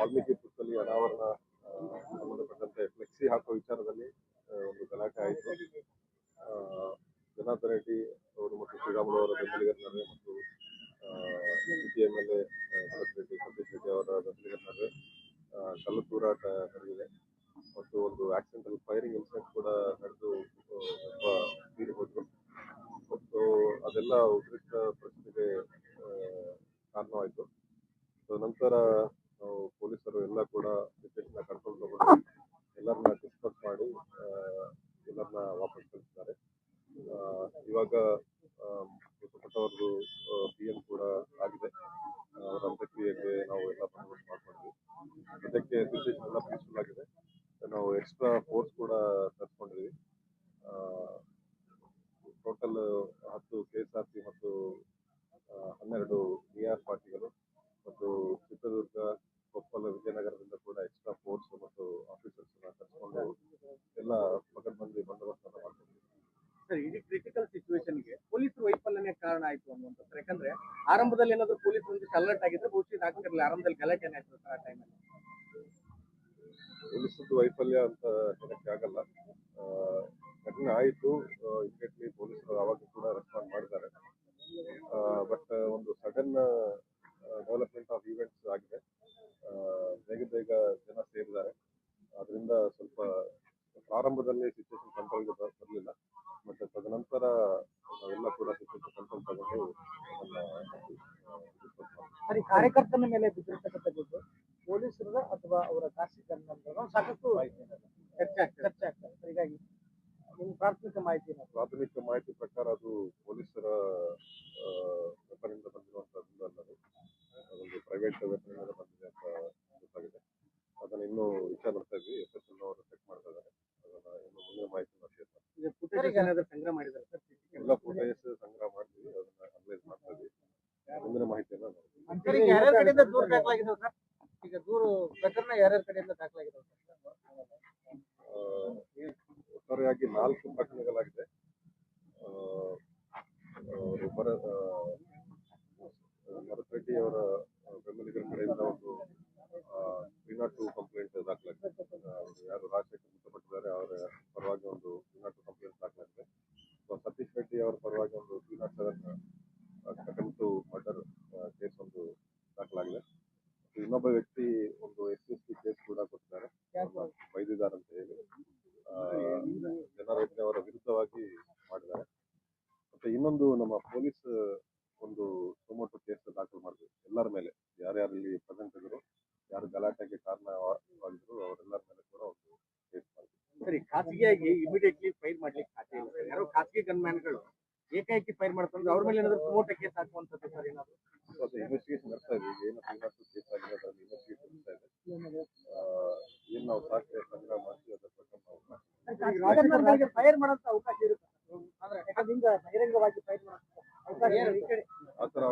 ವಾಲ್ಮೀಕಿ ಪುಸ್ತಕದಲ್ಲಿ ಅನಾವರಣ ಸಂಬಂಧಪಟ್ಟಂತೆ ಫ್ಲೆಕ್ಸಿ ಹಾಕೋ ವಿಚಾರದಲ್ಲಿ ಒಂದು ಗಲಾಟೆ ಆಯಿತು. ಜನಾರ್ದನ್ ರೆಡ್ಡಿ ಅವರು ಮತ್ತು ಶ್ರೀರಾಮುಲು ಅವರ ಬೆಂಬಲಿಗರ ಮತ್ತು city M L A Bharath Reddy, Satish Reddy ಅವರ ಬೆಂಬಲಿಗರ ಕಲ್ಲು ತೂರಾಟ ನಡೆದಿದೆ. ಮತ್ತು ಒಂದು ಆಕ್ಸಿಡೆಂಟಲ್ ಫೈರಿಂಗ್ ಇನ್ಸಿಡೆಂಟ್ ಕೂಡ ನಡೆದು ಸ್ವಲ್ಪ ತೀರಿ ಮತ್ತು ಅದೆಲ್ಲ ಉದ್ರಿಕ್ತ ಪರಿಸ್ಥಿತಿಗೆ ಕಾರಣವಾಯಿತು. ನಂತರ ಪೊಲೀಸರು ಎಲ್ಲ ಕೂಡ ಸಿಚುವೇಶನ್ ಕಂಟ್ರೋಲ್ ತಗೊಂಡು ಎಲ್ಲರನ್ನ ಡಿಸ್ಕಸ್ ಮಾಡಿ ಎಲ್ಲರನ್ನ ವಾಪಸ್ ಕಳಿಸಿದ್ದಾರೆ. ಆ, ಇವಾಗ ಆ, ಮೃತಪಟ್ಟವ್ರದ್ದು ಪಿ ಎಂ ಕೂಡ ಆಗಿದೆ. ಅವರ ಅಂತ್ಯಕ್ರಿಯೆಗೆ ನಾವು ಎಲ್ಲ ಬಂದೋಬಸ್ತ್ ಮಾಡ್ಕೊಂಡ್ವಿ. ಅದಕ್ಕೆ ಸಿಚುವೇಶನ್ ಎಲ್ಲ ಪೀಸ್ಫುಲ್ ಆಗಿದೆ. ನಾವು ಎಕ್ಸ್ಟ್ರಾ ಫೋರ್ಸ್ ಕೂಡ ತರಿಸ್ಕೊಂಡಿದ್ವಿ. ಟೋಟಲ್ ಹತ್ತು ಕೆ ಎಸ್ ಆರ್ ಪಿ ಮತ್ತು ಹನ್ನೆರಡು ಬಿ ಆರ್ ಪಾರ್ಟಿಗಳು ಮತ್ತು ಚಿತ್ರದುರ್ಗ ಕೊಪ್ಪಳ ವಿಜಯನಗರದಿಂದ ಕೂಡ ಎಕ್ಸ್ಟ್ರಾ ಫೋರ್ಸ್ ಮತ್ತು ಆಫೀಸರ್ಸ್ ಕರೆಸ್ಕೊಂಡು ಎಲ್ಲ ಪಕಡ್ಬಂದಿ ಮಂದಿ ಬಂದೋಬಸ್ತ್ ಸರ್ ಇಡೀ ಕ್ರಿಟಿಕಲ್ ಸಿಚುವೇಶನ್ಗೆ ಪೊಲೀಸರು ವೈಫಲ್ಯನೇ ಕಾರಣ ಆಯ್ತು ಅನ್ನುವಂಥದ್ದು. ಯಾಕಂದ್ರೆ ಆರಂಭದಲ್ಲಿ ಏನಾದರೂ ಪೊಲೀಸ್ ಒಂದಿಷ್ಟು ಅಲರ್ಟ್ ಆಗಿದ್ರೆ ಬಹುಶಃ ಇದು ಆಗ್ತಿರ್ಲಿಲ್ಲ ಆರಂಭದಲ್ಲಿ ಗಲಾಟೆ ಆಯ್ತು ಆ ಟೈಮಲ್ಲಿ ಪೊಲೀಸದ್ದು ವೈಫಲ್ಯ ಅಂತ ಹೇಳಕ್ಕೆ ಆಗಲ್ಲ. ಘಟನೆ ಆಯಿತು. ಇಮಿಡಿಯೇಟ್ಲಿ ಪೊಲೀಸರು ಅವಾಗ ಕೂಡ ರೆಸ್ಪಾಂಡ್ ಮಾಡಿದ್ದಾರೆ. ಬೇಗ ಬೇಗ ಜನ ಸೇರಿದ್ದಾರೆ. ಅದರಿಂದ ಸ್ವಲ್ಪ ಪ್ರಾರಂಭದಲ್ಲಿ ಸಿಚುವೇಶನ್ ಕಂಟ್ರೋಲ್ಗೆ ಬರಲಿಲ್ಲ. ಮತ್ತೆ ತದನಂತರ ಎಲ್ಲ ಕೂಡ ಸಿಚುವೇಶನ್ ಕಂಟ್ರೋಲ್ ತಗೊಂಡು ಸರಿ ಕಾರ್ಯಕರ್ತನ ಮೇಲೆ ಬಿದ್ದಿರ್ತಕ್ಕಂಥ ದುಡ್ಡು ಪೊಲೀಸರದ ಅಥವಾ ಅವರ ಖಾಸಗಿ ಗಣ್ಯರ ಸಾಕಷ್ಟು ಚರ್ಚೆ ಚರ್ಚೆ ಆಗ್ತದೆ. ಹೀಗಾಗಿ ನಿಮ್ಮ ಪ್ರಾಥಮಿಕ ಮಾಹಿತಿ ಪ್ರಾಥಮಿಕ ಮಾಹಿತಿ ಪ್ರಕಾರ ಅದು ಪೊಲೀಸರ ಬಂದಿರುವಂತದ್ದು ಅಲ್ಲದು. ಅದೊಂದು ಪ್ರೈವೇಟ್ ವೆಪನಿಂದ ಬಂದಿದೆ ಅಂತ ಗೊತ್ತಾಗಿದೆ. ಅದನ್ನ ಇನ್ನೂ ವಿಚಾರ ಮಾಡ್ತಾ ಇದ್ವಿ. ಎಸ್ ಎಸ್ ಎಲ್ ಅವರು ಚೆಕ್ ಮಾಡ್ತಾ ಇದ್ದಾರೆ. ಅದನ್ನ ಇನ್ನು ಮುಂದಿನ ಮಾಹಿತಿ ಶೇರ್ ಮಾಡ್ತೀವಿ. ಸಂಗ್ರಹ ಮಾಡಿದ್ದಾರೆ ಎಲ್ಲ ಫೋಟೋಸ್ ಸಂಗ್ರಹ ಮಾಡ್ತೀವಿ. ಅದನ್ನ ಅನಲೈಸ್ ಮಾಡ್ತಾ ಇದ್ವಿ. ಮುಂದಿನ ಮಾಹಿತಿಯನ್ನ ಈಗ ಯಾರ್ಯಾರ ಕಡೆಯಿಂದ ದೂರು ದಾಖಲಾಗಿದಾವೆ ಸರ್? ಈಗ ದೂರು ಪ್ರಕರಣ ಯಾರ್ಯಾರ ಕಡೆಯಿಂದ ದಾಖಲಾಗಿದಾವೆ ಆ, ಒಟ್ಟಾರೆಯಾಗಿ ನಾಲ್ಕು ಪ್ರಕರಣಗಳಾಗಿದೆ. ಆ, ಅವರು ಭರ ಆ, ಭರತ್ ರೆಡ್ಡಿ ಅವರ ಬೆಂಬಲಿಗರ ಕಡೆಯಿಂದ ಒಂದು ತ್ರೀ ನಾಟ್ ಟು ಕಂಪ್ಲೇಂಟ್ ದಾಖಲಾಗಿದೆ ಯಾರು ರಾಜಶೇಖರ್ ಮೃತಪಟ್ಟಿದ್ದಾರೆ ಅವರ ಪರವಾಗಿ ಒಂದು ತ್ರೀ ನಾಟ್ ಟು ಕಂಪ್ಲೇಂಟ್ ದಾಖಲಾಗಿದೆ ಸೊ ಸತೀಶ್ ರೆಡ್ಡಿ ಅವರ ಪರವಾಗಿ ಒಂದು three not seven attempt to murder case ಒಂದು ದಾಖಲಾಗಿದೆ ಇನ್ನೊಬ್ಬ ವ್ಯಕ್ತಿ ಒಂದು ಎಸ್ ಎಸ್ ಟಿ ಕೇಸ್ ಕೂಡ ಕೊಟ್ಟಿದ್ದಾರೆ. ಬೈದಿದ್ದಾರೆ ಅಂತ ಹೇಳಿ. ಜನರ ಅವರ ವಿರುದ್ಧವಾಗಿ ಮಾಡಿದ್ದಾರೆ. ಮತ್ತೆ ಇನ್ನೊಂದು ನಮ್ಮ ಪೊಲೀಸ್ ಒಂದು ಟೊಮೊಟೊ ಕೇಸ್ ದಾಖಲು ಮಾಡಬೇಕು. ಎಲ್ಲರ ಮೇಲೆ. ಯಾರ್ಯಾರಲ್ಲಿ ಪ್ರೆಸೆಂಟ್ ಇದ್ರು ಯಾರು ಗಲಾಟೆಗೆ ಕಾರಣವಾಗಿದ್ರು ಅವರೆಲ್ಲರ ಮೇಲೆ ಕೂಡ ಒಂದು ಕೇಸ್ ಮಾಡಬೇಕು. ಸರಿ ಖಾಸಗಿಯಾಗಿ ಇಮಿಡಿಯೇಟ್ಲಿ ಫೈರ್ ಮಾಡ್ಲಿಕ್ಕೆ ಸಾಧ್ಯ ಇಲ್ಲ. ಸರ್ ಯಾರೋ ಖಾಸಗಿ ಗನ್ಮ್ಯಾನ್ಗಳು ಏಕಾಏಕಿ ಫೈರ್ ಅವ್ರ ಮೇಲೆ ಏನಾದ್ರು ಕೇಸ್ ಹಾಕುವಂಥದ್ದು ಸರ್ ಏನಾದ್ರು? ಇನ್ವೆಸ್ಟಿಗೇಷನ್ ಏನು ಕೇಸ್ ಆಗಿದೆ ಅದರಲ್ಲಿ ಇನ್ವೆಸ್ಟಿಗೇಷನ್ ನಡೆಸ್ತಾ ಇದೆ. ಆ, ಏನ್ ನಾವು ಸಾಕ್ಷ್ಯ ಸಂಗ್ರಹ ಮಾಡ್ತೀವಿ ಅದ್ರ ಪ್ರಕಾರ ನಾವು ಮಾಡ್ತೀವಿ. ಫೈರ್ ಮಾಡೋಂಥ ಅವಕಾಶ ಇರುತ್ತೆ? ಅಂದ್ರೆ ಬಹಿರಂಗವಾಗಿ ಫೈರ್ ಮಾಡೋ अत्र